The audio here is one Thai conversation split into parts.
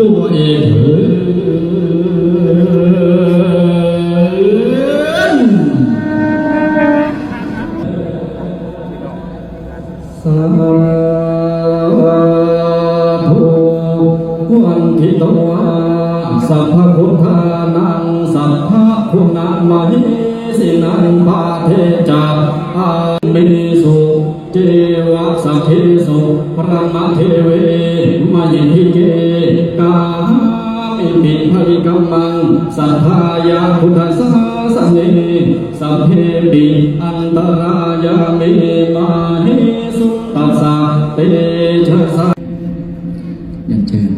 ด้วยเถิด วันทิตวาสัพพพุทธานังสัพพคุณามหิสินังปาเทจาอามิสุเจวะสัพเพสุพระมะเทเวมายิทิเกกามิปิภริกัมมังสัทธายาพุทธสาสเนสัพเพปิอันตราะเชสยันเชิญ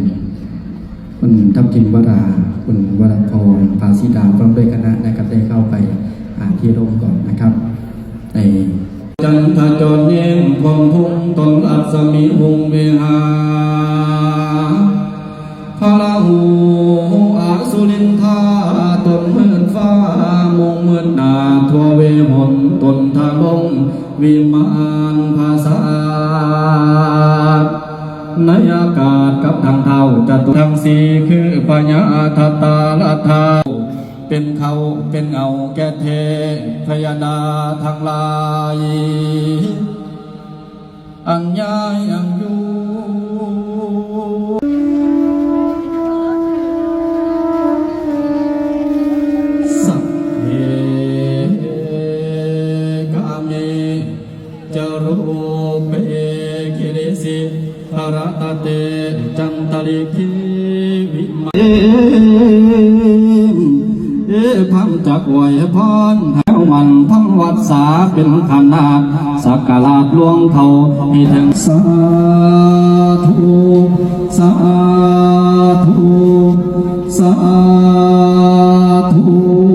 คุณทัพทิมวราคุณวรพรภาสิดาพร้อมด้วยคณะนะครับได้เข้าไปอ่านที่ร่มก่อนนะครับ ในจันทจรเนียงพงพุงตนอัศมีหงเวหาพระราหูอาสุรินทาตนเมือนฟ้ามงเมือนนาทัวเวหนตนทาบงวิมานภาษา ในอากาศกับทางเท้าจะตุทั้งสีคือปัญญาทัตตาลทาเป็นเขาเป็นเงาแก่เทพยาดาทางลาย อัญญายัญยู สิภารตเตจันตลิกิวิมาเอเอพังจักไหวพรแถวมันพังวัดสาเป็นขนาดสักการะลวงเขาให้ถึงสาธุสาธุสาธุ